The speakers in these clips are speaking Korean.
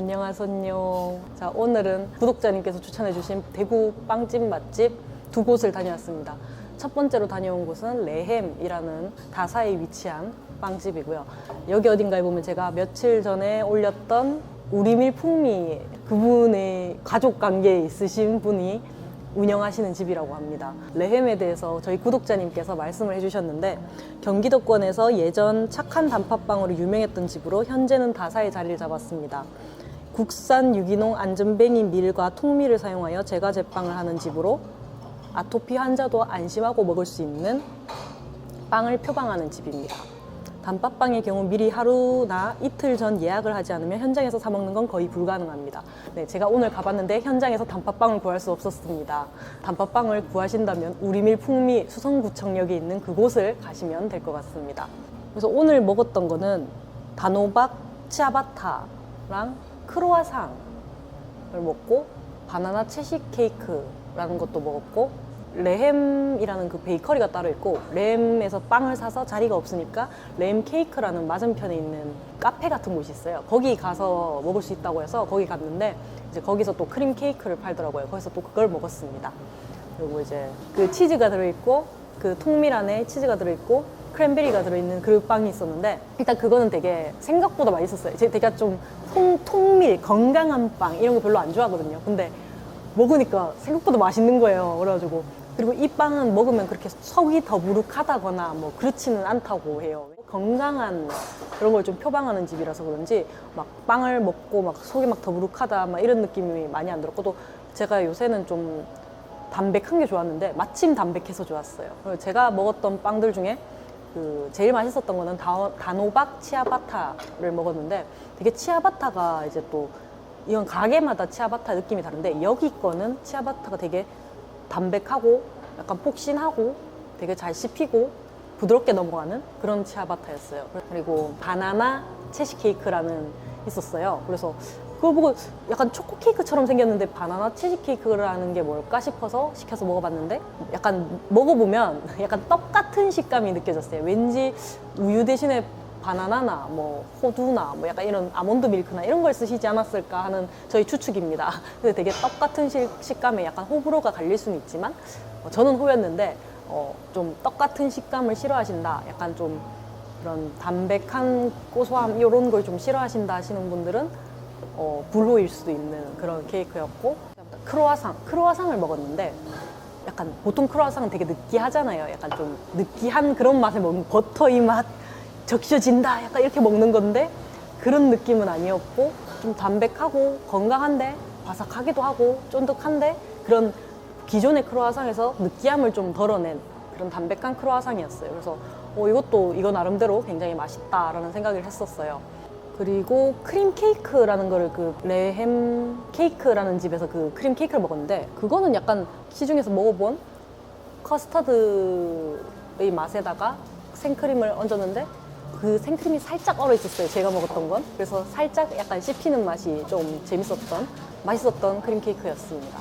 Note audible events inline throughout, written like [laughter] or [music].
안녕하세요. 자, 오늘은 구독자님께서 추천해주신 대구 빵집 맛집 두 곳을 다녀왔습니다. 첫 번째로 다녀온 곳은 레햄이라는 다사에 위치한 빵집이고요. 여기 어딘가에 보면 제가 며칠 전에 올렸던 우리밀 풍미 그분의 가족 관계에 있으신 분이 운영하시는 집이라고 합니다. 레햄에 대해서 저희 구독자님께서 말씀을 해주셨는데 경기도권에서 예전 착한 단팥빵으로 유명했던 집으로 현재는 다사의 자리를 잡았습니다. 국산 유기농 안전뱅이 밀과 통밀을 사용하여 제과 제빵을 하는 집으로 아토피 환자도 안심하고 먹을 수 있는 빵을 표방하는 집입니다. 단팥빵의 경우 미리 하루나 이틀 전 예약을 하지 않으면 현장에서 사 먹는 건 거의 불가능합니다. 네, 제가 오늘 가봤는데 현장에서 단팥빵을 구할 수 없었습니다. 단팥빵을 구하신다면 우리밀 풍미 수성구청역에 있는 그곳을 가시면 될 것 같습니다. 그래서 오늘 먹었던 거는 단호박 치아바타랑 크로아상을 먹고 바나나 채식 케이크라는 것도 먹었고 레햄이라는 그 베이커리가 따로 있고 램에서 빵을 사서 자리가 없으니까 램 케이크라는 맞은편에 있는 카페 같은 곳이 있어요. 거기 가서 먹을 수 있다고 해서 거기 갔는데 이제 거기서 또 크림 케이크를 팔더라고요. 거기서 또 그걸 먹었습니다. 그리고 이제 그 치즈가 들어있고 그 통밀 안에 치즈가 들어있고 크랜베리가 들어있는 그 빵이 있었는데 일단 그거는 되게 생각보다 맛있었어요. 제가 되게 좀 통, 통밀 건강한 빵 이런 거 별로 안 좋아하거든요. 근데 먹으니까 생각보다 맛있는 거예요. 그래가지고 그리고 이 빵은 먹으면 그렇게 속이 더부룩하다거나 뭐 그렇지는 않다고 해요. 건강한 그런 걸 좀 표방하는 집이라서 그런지 막 빵을 먹고 막 속이 막 더부룩하다 막 이런 느낌이 많이 안 들었고 또 제가 요새는 좀 담백한 게 좋았는데 마침 담백해서 좋았어요. 제가 먹었던 빵들 중에 그 제일 맛있었던 거는 다- 단호박 치아바타를 먹었는데 되게 치아바타가 이제 또 이건 가게마다 치아바타 느낌이 다른데 여기 거는 치아바타가 되게 담백하고 약간 폭신하고 되게 잘 씹히고 부드럽게 넘어가는 그런 치아바타였어요. 그리고 바나나 채식 케이크라는 있었어요. 그래서 그걸 보고 약간 초코 케이크처럼 생겼는데 바나나 치즈 케이크라는 게 뭘까 싶어서 시켜서 먹어봤는데 약간 먹어보면 [laughs] 약간 떡 같은 식감이 느껴졌어요. 왠지 우유 대신에 바나나나 뭐 호두나 뭐 약간 이런 아몬드 밀크나 이런 걸 쓰시지 않았을까 하는 저희 추측입니다. [laughs] 근데 되게 떡 같은 식- 식감에 약간 호불호가 갈릴 수는 있지만 어, 저는 호였는데 어, 좀 떡 같은 식감을 싫어하신다. 약간 좀 그런 담백한 고소함 이런 걸 좀 싫어하신다 하시는 분들은 어, 불호일 수도 있는 그런 케이크였고 크로아상 크로아상을 먹었는데 약간 보통 크로아상은 되게 느끼하잖아요. 약간 좀 느끼한 그런 맛을 먹는 버터의 맛 적셔진다. 약간 이렇게 먹는 건데 그런 느낌은 아니었고 좀 담백하고 건강한데 바삭하기도 하고 쫀득한데 그런 기존의 크로아상에서 느끼함을 좀 덜어낸 그런 담백한 크로아상이었어요. 그래서 어, 이것도 이거 나름대로 굉장히 맛있다라는 생각을 했었어요. 그리고 크림 케이크라는 거를 그 레햄 케이크라는 집에서 그 크림 케이크를 먹었는데 그거는 약간 시중에서 먹어본 커스터드의 맛에다가 생크림을 얹었는데 그 생크림이 살짝 얼어 있었어요. 제가 먹었던 건. 그래서 살짝 약간 씹히는 맛이 좀 재밌었던, 맛있었던 크림 케이크였습니다.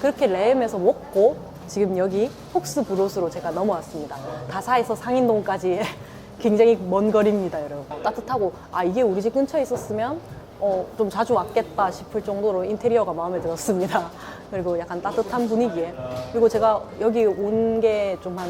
그렇게 레햄에서 먹고 지금 여기 폭스 브롯으로 제가 넘어왔습니다. 다사에서 상인동까지 [laughs] 굉장히 먼 거리입니다, 여러분. 따뜻하고, 아, 이게 우리 집 근처에 있었으면 어, 좀 자주 왔겠다 싶을 정도로 인테리어가 마음에 들었습니다. [laughs] 그리고 약간 따뜻한 분위기에. 그리고 제가 여기 온 게 좀 한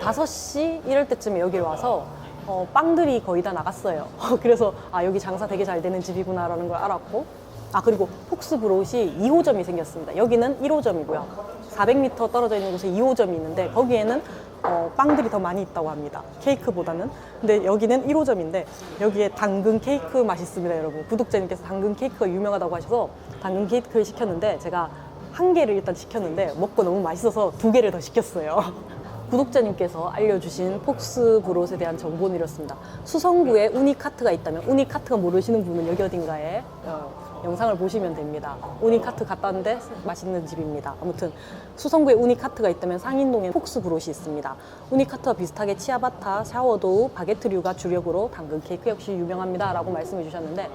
5시 이럴 때쯤에 여기를 와서 어, 빵들이 거의 다 나갔어요. [laughs] 그래서 아, 여기 장사 되게 잘 되는 집이구나라는 걸 알았고. 아, 그리고 폭스 브롯이 2호점이 생겼습니다. 여기는 1호점이고요. 400m 떨어져 있는 곳에 2호점이 있는데 거기에는 어, 빵들이 더 많이 있다고 합니다. 케이크보다는. 근데 여기는 1호점인데 여기에 당근 케이크 맛있습니다, 여러분. 구독자님께서 당근 케이크가 유명하다고 하셔서 당근 케이크를 시켰는데 제가 한 개를 일단 시켰는데 먹고 너무 맛있어서 두 개를 더 시켰어요. [laughs] 구독자님께서 알려주신 폭스 브롯에 대한 정보는 이렇습니다. 수성구에 우니카트가 있다면 우니카트가 모르시는 분은 여기 어딘가에 어, 영상을 보시면 됩니다. 우니카트 갔다 왔는데 맛있는 집입니다. 아무튼 수성구에 우니카트가 있다면 상인동에 폭스 브롯이 있습니다. 우니카트와 비슷하게 치아바타, 샤워도우, 바게트류가 주력으로 당근 케이크 역시 유명합니다. 라고 말씀해 주셨는데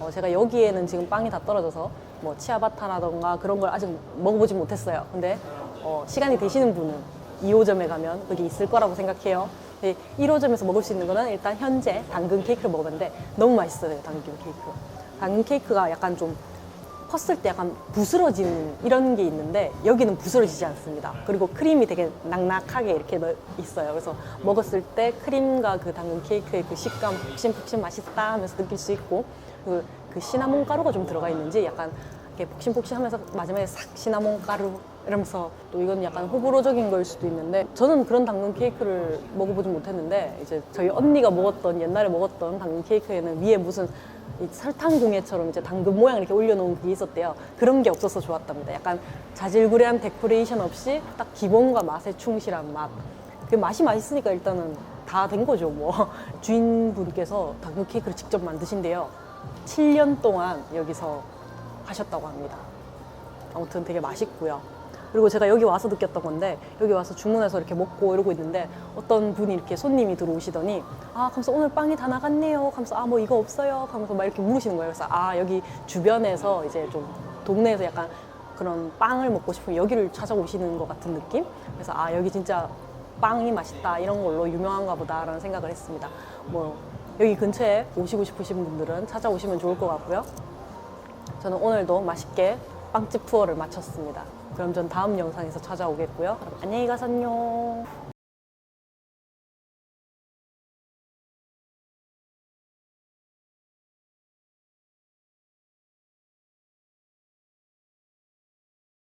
어, 제가 여기에는 지금 빵이 다 떨어져서 뭐 치아바타라던가 그런 걸 아직 먹어보지 못했어요. 근데 어, 시간이 되시는 분은 2호점에 가면 거기 있을 거라고 생각해요. 1호점에서 먹을 수 있는 거는 일단 현재 당근 케이크를 먹었는데 너무 맛있어요, 당근 케이크. 당근 케이크가 약간 좀 펐을 때 약간 부스러지는 이런 게 있는데 여기는 부스러지지 않습니다. 그리고 크림이 되게 낙낙하게 이렇게 넣- 있어요. 그래서 먹었을 때 크림과 그 당근 케이크의 그 식감 폭신폭신 맛있다 하면서 느낄 수 있고 그, 그 시나몬 가루가 좀 들어가 있는지 약간 이렇게 폭신폭신하면서 마지막에 싹 시나몬 가루 이러면서 또 이건 약간 호불호적인 걸 수도 있는데 저는 그런 당근 케이크를 먹어보진 못했는데 이제 저희 언니가 먹었던 옛날에 먹었던 당근 케이크에는 위에 무슨 이 설탕 공예처럼 이제 당근 모양 이렇게 올려놓은 그게 있었대요. 그런 게 없어서 좋았답니다. 약간 자질구레한 데코레이션 없이 딱 기본과 맛에 충실한 맛. 그 맛이 맛있으니까 일단은 다 된 거죠. 뭐 [laughs] 주인분께서 당근 케이크를 직접 만드신대요. 7년 동안 여기서 하셨다고 합니다. 아무튼 되게 맛있고요. 그리고 제가 여기 와서 느꼈던 건데 여기 와서 주문해서 이렇게 먹고 이러고 있는데 어떤 분이 이렇게 손님이 들어오시더니 아 하면서 오늘 빵이 다 나갔네요. 하면서 아뭐 이거 없어요. 하면서 막 이렇게 물으시는 거예요. 그래서 아 여기 주변에서 이제 좀 동네에서 약간 그런 빵을 먹고 싶으면 여기를 찾아오시는 것 같은 느낌? 그래서 아 여기 진짜 빵이 맛있다. 이런 걸로 유명한가 보다라는 생각을 했습니다. 뭐 여기 근처에 오시고 싶으신 분들은 찾아오시면 좋을 것 같고요. 저는 오늘도 맛있게 빵집 투어를 마쳤습니다. 그럼 전 다음 영상에서 찾아오겠고요. 안녕히 가세요.